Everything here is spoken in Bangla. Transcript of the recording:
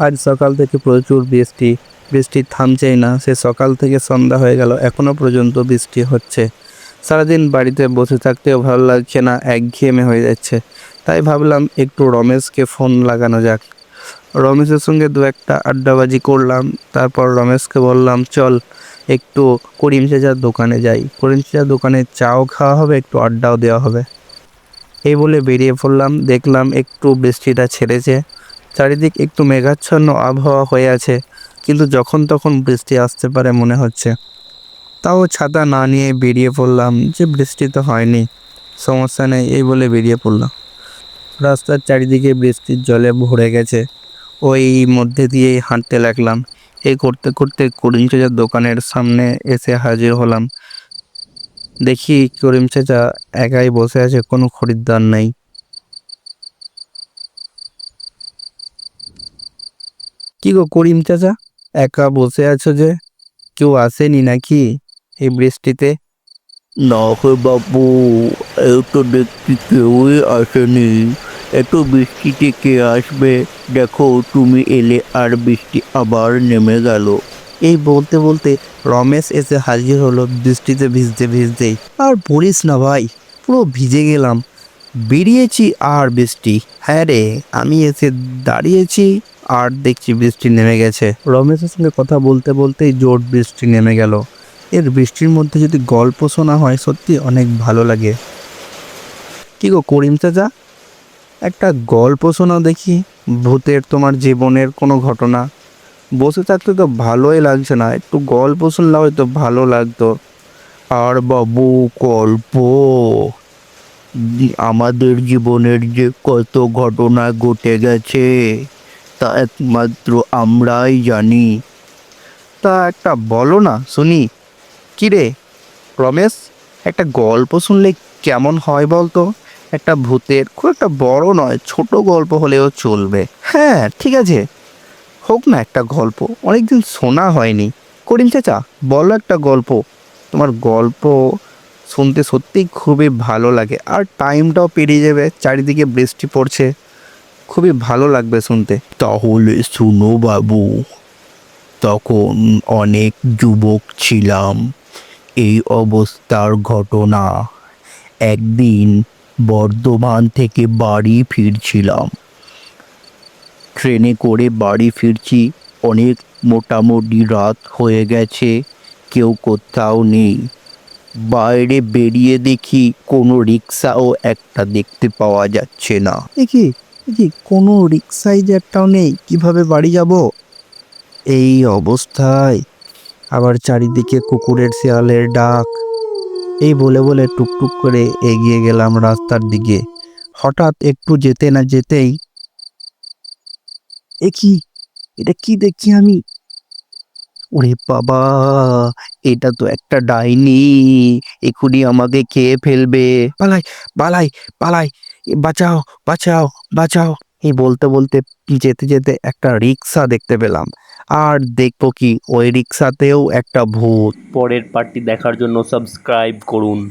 আজ সকাল থেকে প্রচুর বৃষ্টি। বৃষ্টি থামছেই না, সে সকাল থেকে সন্ধ্যা হয়ে গেল এখনও পর্যন্ত বৃষ্টি হচ্ছে। সারাদিন বাড়িতে বসে থাকতেও ভালো লাগছে না, একঘেয়েমে হয়ে যাচ্ছে। তাই ভাবলাম একটু রমেশকে ফোন লাগানো যাক। রমেশের সঙ্গে দু একটা আড্ডাবাজি করলাম, তারপর রমেশকে বললাম, চল, একটু করিম চাচার দোকানে যাই। করিম চাচার দোকানে চাও খাওয়া হবে, একটু আড্ডাও দেওয়া হবে। এই বলে বেরিয়ে পড়লাম, দেখলাম একটু বৃষ্টিটা ছেড়েছে। চারিদিক একটু মেঘাচ্ছন্ন আবহাওয়া হয়ে আছে, কিন্তু যখন তখন বৃষ্টি আসতে পারে মনে হচ্ছে। তাও ছাতা না নিয়ে বেরিয়ে পড়লাম যে বৃষ্টি তো হয়নি। সমস্যা নেই, এই বলে বেরিয়ে পড়লাম। রাস্তার চারিদিকে বৃষ্টির জলে ভরে গেছে। ওই মধ্যে দিয়েই হাঁটতে লাগলাম। এই করতে করতে করিম চাচার দোকানের সামনে এসে হাজির হলাম। দেখি করিম চাচা একাই বসে আছে, কোনো খরিদ্দার নেই। কি গো করিম চাচা? একা বসে আছো যে? কেউ আসেনি নাকি এই বৃষ্টিতে? না হে বাবু এই তো দেখছি কেউই আসেনি। এত বৃষ্টিতে কে আসবে? দেখো তুমি এলে আর বৃষ্টি আবার নেমে গেল। এই বলতে বলতে রমেশ এসে হাজির হলো বৃষ্টিতে ভিজতে ভিজতেই। আর বলিস না ভাই পুরো ভিজে গেলাম। বেরিয়েছি আর বৃষ্টি। হ্যাঁ রে আমি এসে দাঁড়িয়েছি। আর দেখছি বৃষ্টি নেমে গেছে। রমেশের সঙ্গে কথা বলতে বলতেই জোর বৃষ্টি নেমে গেল। এর বৃষ্টির মধ্যে যদি গল্প শোনা হয়, সত্যি অনেক ভালো লাগে। কি গো করিম চাচা? একটা গল্প শোনা দেখি, ভূতের তোমার জীবনের কোনো ঘটনা। বসে থাকতে তো ভালোই লাগছে না, একটু গল্প শুনলে হয়তো ভালো লাগতো। আর বাবু, গল্প। আমাদের জীবনের যে কত ঘটনা ঘটে গেছে। তা একমাত্র আমরাই জানি। তা একটা বলো না, শুনি। কি রে রমেশ, একটা গল্প শুনলে কেমন হয় বলতো? একটা ভূতের খুব একটা বড় নয়, ছোট গল্প হলেও চলবে। হ্যাঁ ঠিক আছে। হোক না একটা গল্প, অনেকদিন শোনা হয়নি। করিম চাচা, বলো একটা গল্প। তোমার গল্প শুনতে সত্যিই খুবই ভালো লাগে, আর টাইমটাও পেরিয়ে যাবে, চারিদিকে বৃষ্টি পড়ছে। খুবই ভালো লাগবে শুনতে। তাহলে শুনো বাবু তখন অনেক যুবক ছিলাম। এই অবস্থার ঘটনা। একদিন বর্ধমান থেকে বাড়ি ফিরছিলাম। ট্রেনে করে বাড়ি ফিরছি অনেক মোটামুটি রাত হয়ে গেছে কেউ কোথাও নেই। বাইরে বেরিয়ে দেখি কোনো রিক্সাও একটা দেখতে পাওয়া যাচ্ছে না। দেখি দেখি কোনো রিক্সাই যে একটাও নেই, কীভাবে বাড়ি যাব? এই অবস্থায় আবার চারিদিকে কুকুরের শেয়ালের ডাক। এই বলে বলে টুকটুক করে এগিয়ে গেলাম রাস্তার দিকে। হঠাৎ একটু যেতে না যেতেই এ কি? এটা কি দেখি আমি? ওরে বাবা, এটা তো একটা ডাইনি। এখনই আমাকে খেয়ে ফেলবে। পালাই পালাই পালাই। বাঁচাও বাঁচাও বাঁচাও। এই বলতে বলতে যেতে যেতে একটা রিক্সা দেখতে পেলাম। আর দেখব কি, ওই রিক্সাতেও একটা ভূত। পরের পার্টি দেখার জন্য সাবস্ক্রাইব করুন।